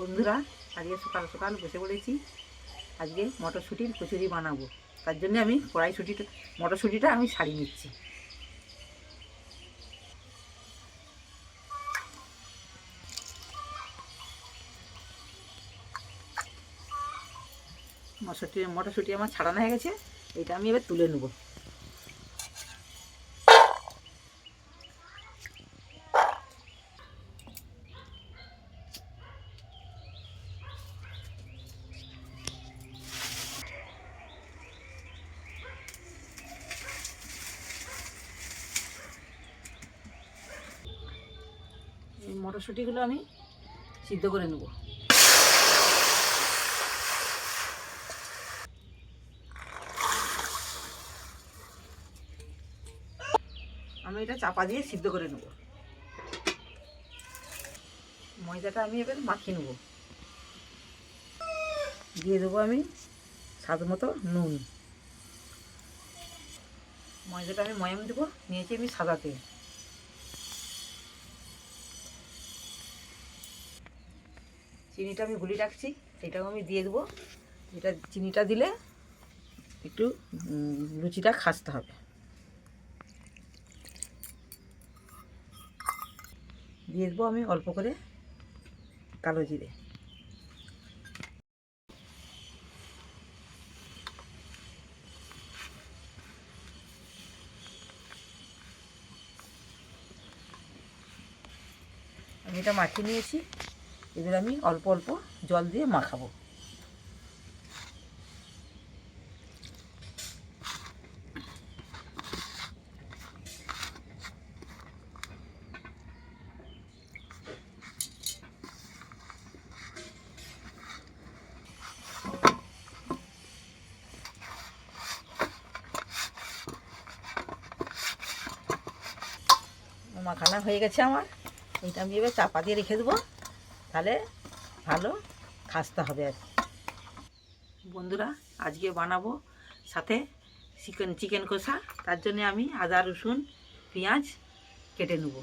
বন্ধুরা, আজকে সকাল সকাল বসে পড়েছি। আজকে মটরশুঁটির কচুরি বানাবো। তার জন্য আমি কড়াইশুঁটিটা, মটরশুঁটিটা আমি ছাড়িয়ে নিচ্ছি। মটরশুঁটি মটরশুঁটি আমার ছাড়ানো হয়ে গেছে। এটা আমি এবার তুলে নেব। মটরশুঁটিগুলো আমি সিদ্ধ করে নেব। আমি এটা চাপা দিয়ে সিদ্ধ করে নেব। ময়দাটা আমি এবার মাখিয়ে নেব। দিয়ে দেবো আমি স্বাদ মতো নুন। ময়দাটা আমি ময়াম দেবো, নিয়েছি আমি সাদা তেল। চিনিটা আমি গুলি রাখছি, সেটাও আমি দিয়ে দেবো। এটা চিনিটা দিলে একটু লুচিটা খাসতে হবে। দিয়ে দেবো আমি অল্প করে কালো জিরে। আমি এটা মাখিয়ে নিয়েছি। এবার আমি অল্প অল্প জল দিয়ে মাখাবো। মাখানা হয়ে গেছে আমার। এটা আমি এবার চাপা দিয়ে রেখে দেবো। তাহলে ভালো খাসতে হবে আর। বন্ধুরা, আজকে বানাবো সাথে চিকেন চিকেন কষা তার জন্য আমি আদা, রসুন, পেঁয়াজ কেটে নেব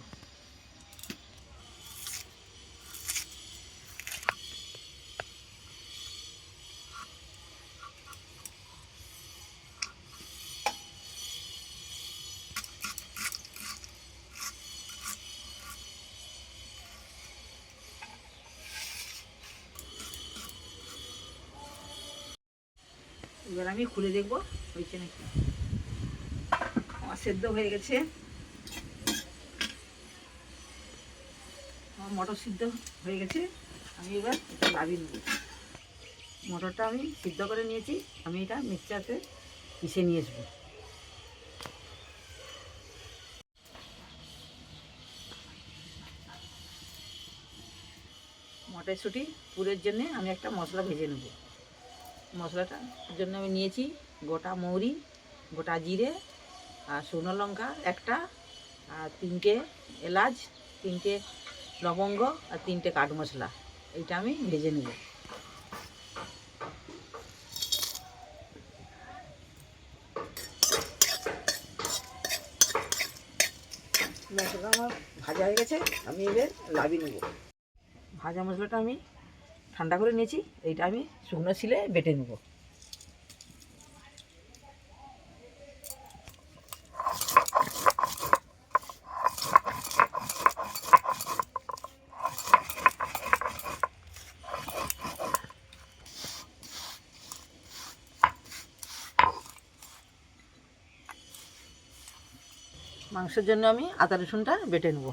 এবার আমি খুলে দেখব, হয়েছে নাকি? আমার সেদ্ধ হয়ে গেছে। আমার মটর সিদ্ধ হয়ে গেছে। আমি এবার এটা নেব। মটরটা আমি সিদ্ধ করে নিয়েছি। আমি এটা মিক্সচারতে পিষে নিয়ে আসব। মটরশুঁটি পুরের জন্যে আমি একটা মশলা ভেজে নেব। মশলাটার জন্য আমি নিয়েছি গোটা মৌরি, গোটা জিরে আর শুকনো লঙ্কা একটা আর তিনটে এলাচ, তিনটে লবঙ্গ আর তিনটে কাঠ মশলা। এইটা আমি ভেজে নেব। মশলা আমার ভাজা হয়ে গেছে, আমি এবার লাভি নেব। ভাজা মশলাটা আমি ঠান্ডা করে নিয়েছি, এইটা আমি শুকনো শিলে বেটে নেব। মাংসের জন্য আমি আদা রসুনটা বেটে নেব।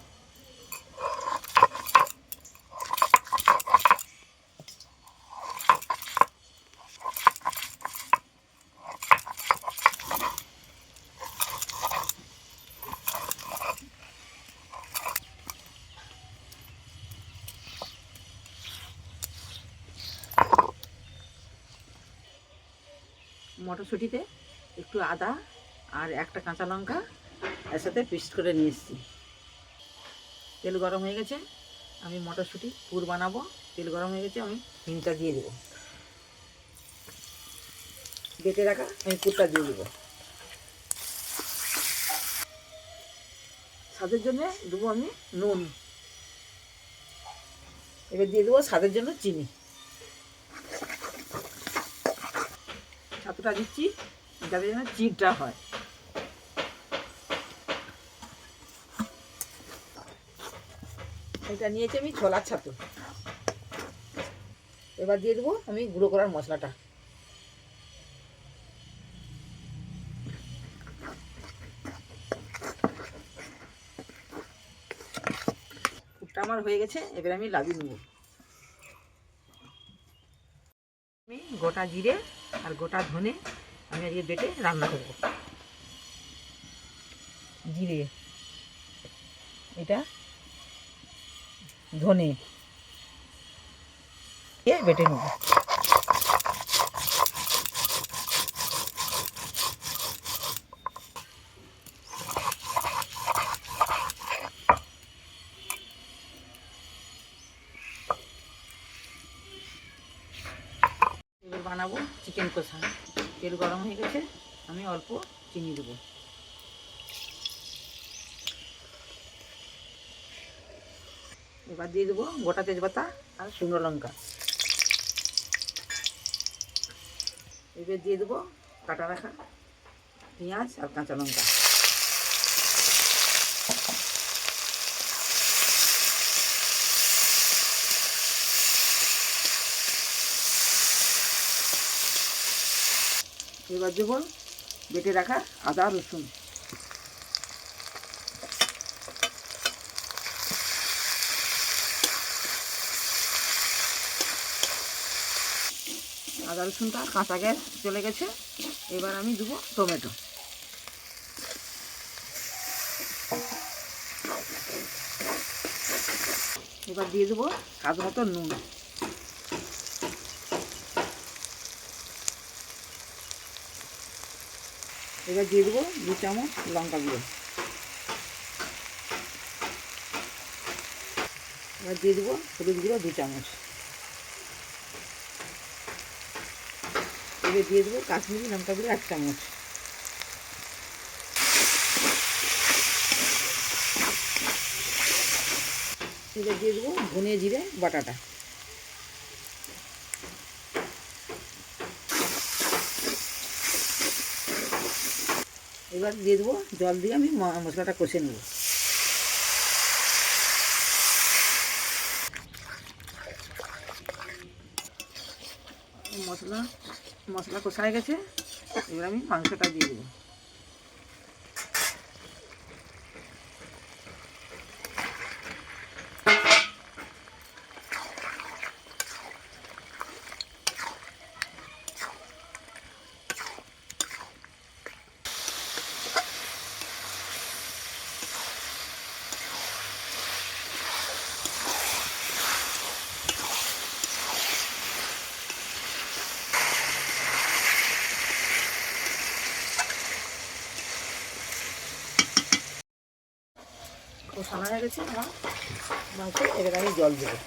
মটরশুঁটিতে একটু আদা আর একটা কাঁচা লঙ্কা এর সাথে পেস্ট করে নিয়ে এসেছি। তেল গরম হয়ে গেছে, আমি মটরশুঁটি পুর বানাবো। তেল গরম হয়ে গেছে, আমি হিমটা দিয়ে দেবো। বেটে রাখা আমি পুরটা দিয়ে দেবো। স্বাদের জন্য দেবো আমি নুন। এবার দিয়ে দেবো স্বাদের জন্য চিনি। ছাতুটা দিচ্ছি? যাতে যেন চিটটা হয়। এটা নিয়েছি আমি ছোলার ছাতু। এবার দিয়ে দেবো আমি গুঁড়ো করার মশলাটা। আমার হয়ে গেছে, এবার আমি লাগিয়ে নেব। আমি গোটা জিরে আর গোটা ধনে আমি আজকে বেটে রান্না করব। জিরে। এটা ধনে। বেটে নেব এবার বানাবো চিকেন কষা তেল গরম হয়ে গেছে, আমি অল্প চিনি দেবো। এবার দিয়ে দেবো গোটা তেজপাতা আর শুকনো লঙ্কা। এবার দিয়ে দেবো কাটা রাখা পেঁয়াজ আর কাঁচা লঙ্কা। এবার দেবো বেটে রাখা আদা, রসুন। আদা, রসুনটা কাঁচা গ্যাস চলে গেছে। এবার আমি দেবো টমেটো। এবার দিয়ে দেবো স্বাদ মতো নুন। এবার দিয়ে দেবো দু চামচ লঙ্কা গুঁড়ো। এবার দিয়ে দেবো হলুদ গুঁড়ো দু চামচ। এবার দিয়ে দেবো কাশ্মীরি লঙ্কা গুঁড়ো এক চামচ। এবার দিয়ে দেবো ধনে জিরে বাটাটা। এবার দিয়ে দেবো, জল দিয়ে আমি মশলাটা কষে নেব। মশলা মশলা কষায় গেছে, এবার আমি মাংসটা দিয়ে দেবো। কষানো হয়ে গেছে আমার মাংস এবার আমি জল দেবো।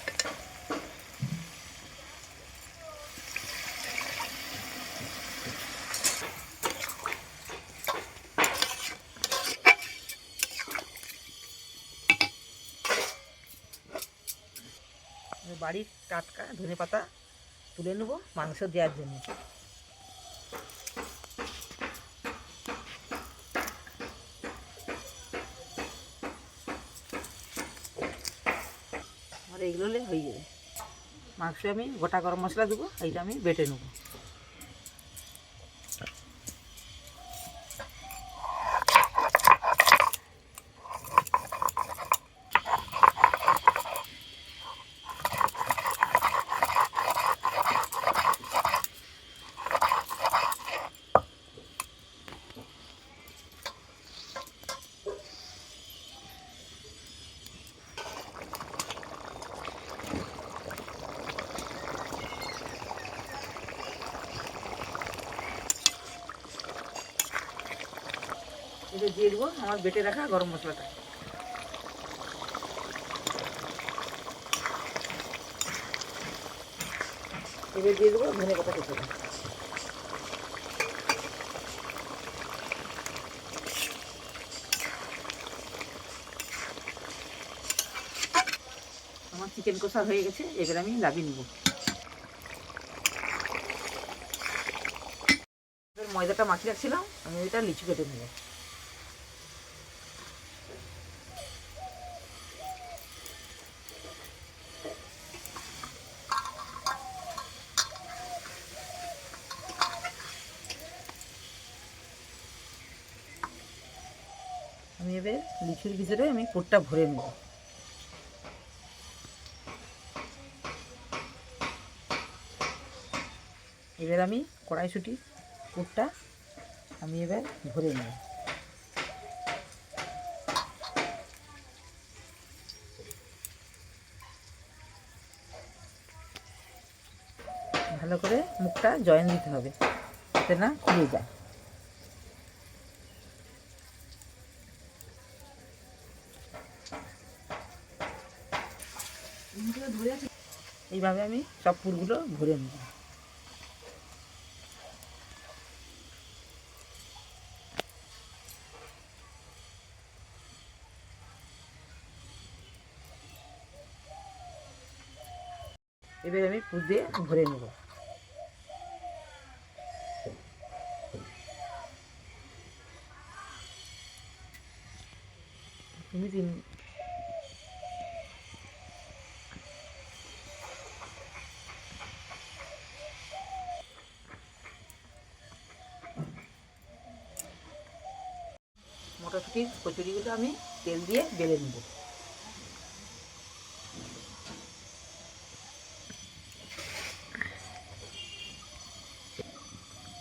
বাড়ির টাটকা ধনে পাতা তুলে নেব মাংস দেওয়ার জন্য। এইগুলো হলে হয়ে যাবে। মাংস আমি গোটা গরম মশলা দেবো এইটা আমি বেটে নেব। দিয়ে দেবো, আমার বেটে রাখা গরম মশলাটা। এবার দিয়ে দেবো ধনে পাতা কুচোটা আমার চিকেন কষা হয়ে গেছে, এবার আমি লাভিয়ে নেব। ময়দাটা মাখিয়ে রাখছিলাম, আমি এটা লিচু কেটে নেব। এবার লিচুর ভিতরে আমি পুরটা ভরে নেব। এবার আমি কড়াইশুটি পুরটা আমি এবার ভরে নেব। ভালো করে মুখটা জয়েন দিতে হবে, যাতে না খুলে যায়। এইভাবে আমি সব ফুলগুলো ভরে নেব। এবার আমি পুর দিয়ে ভরে নেব। মটরশুঁটির কচুরিগুলো আমি তেল দিয়ে বেলে নেব।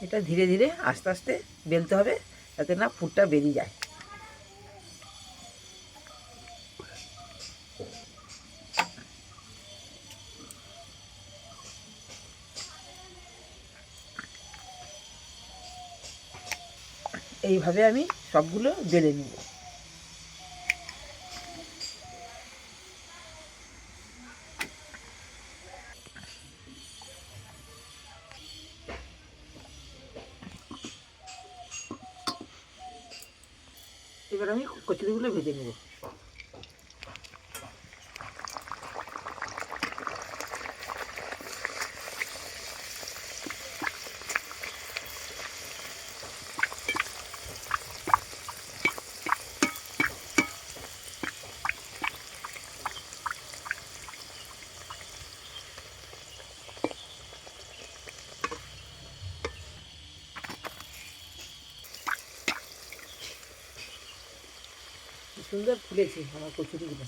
এটা ধীরে ধীরে আস্তে আস্তে বেলতে হবে যাতে না ফুটটা বেরিয়ে যায়। এইভাবে আমি সবগুলো বেলে নেব। এবার আমি কচুরিগুলো ভেজে নেব। সুন্দর ফুলেছে আমার কচুরিগুলো।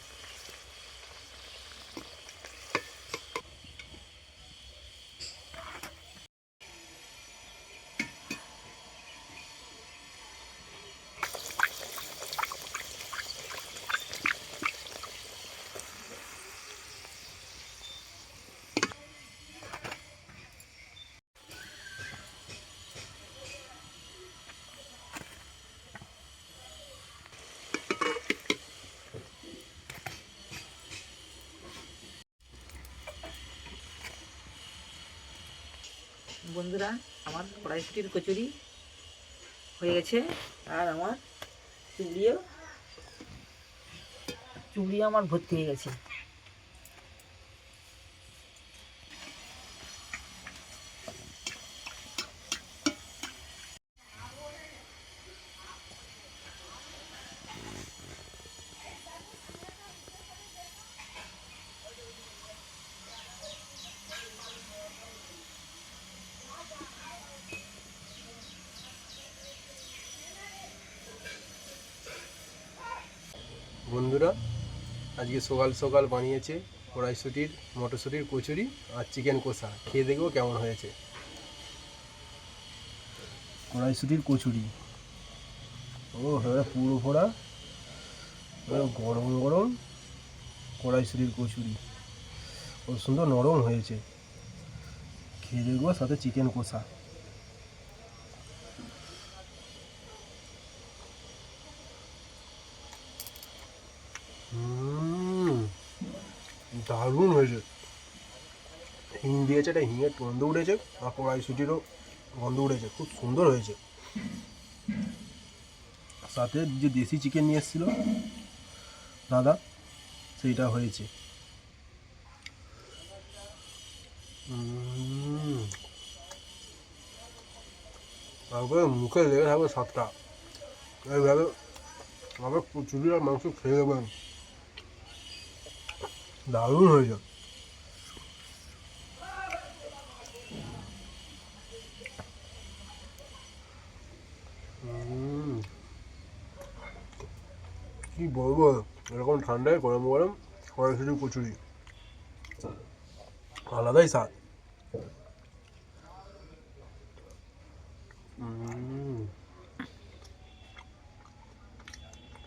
বন্ধুরা আমার কড়াইশুটির কচুরি হয়ে গেছে আর আমার চুড়িও চুড়ি আমার ভর্তি হয়ে গেছে। বন্ধুরা, আজকে সকাল সকাল বানিয়েছে কড়াইশুটির, মটরশুটির কচুরি আর চিকেন কষা। খেয়ে দেখব কেমন হয়েছে। কড়াইশুটির কচুরি। ও হ্যাঁ পুরো ভরা গরম গরম কড়াইশুটির কচুরি। খুব সুন্দর নরম হয়েছে। খেয়ে দেখব সাথে চিকেন কষা। দারুণ হয়েছে। হিং দিয়েছে এটা হিঙের গন্ধ উঠেছে, আর কড়াইশুটিরও গন্ধ উঠেছে, খুব সুন্দর হয়েছে। সাথে যে দেশি চিকেন নিয়ে এসেছিল, দাদা, সেইটা হয়েছে। তারপরে মুখে লেগে থাকবে সাতটা এইভাবে আবার কচুরি আর মাংস খেয়ে দেবেন দারুণ হয়ে যায় কি বলব, এরকম ঠান্ডায় গরম গরম কড়াইশুটি কচুরি। আলাদাই স্বাদ।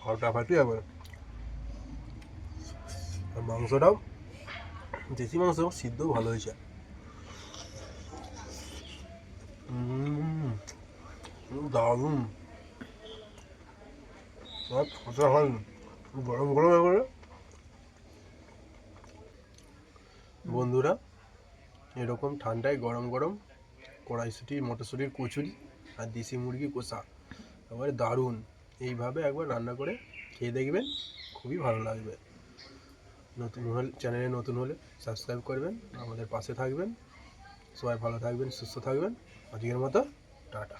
ফাটাফাটি হবে আর মাংসটাও দেশি মাংস, সিদ্ধ, ভালো হয়েছে। দারুণ। গরম গরম করে বন্ধুরা, এরকম ঠান্ডায় গরম গরম কড়াইশুটি, মটরশুটির কচুরি আর দেশি মুরগি কষা, একেবারে দারুণ। এইভাবে একবার রান্না করে খেয়ে দেখবেন, খুবই ভালো লাগবে। নতুন হলে চ্যানেলে নতুন হলে সাবস্ক্রাইব করবেন, আমাদের পাশে থাকবেন। সবাই ভালো থাকবেন, সুস্থ থাকবেন। আজকের মতো, টাটা।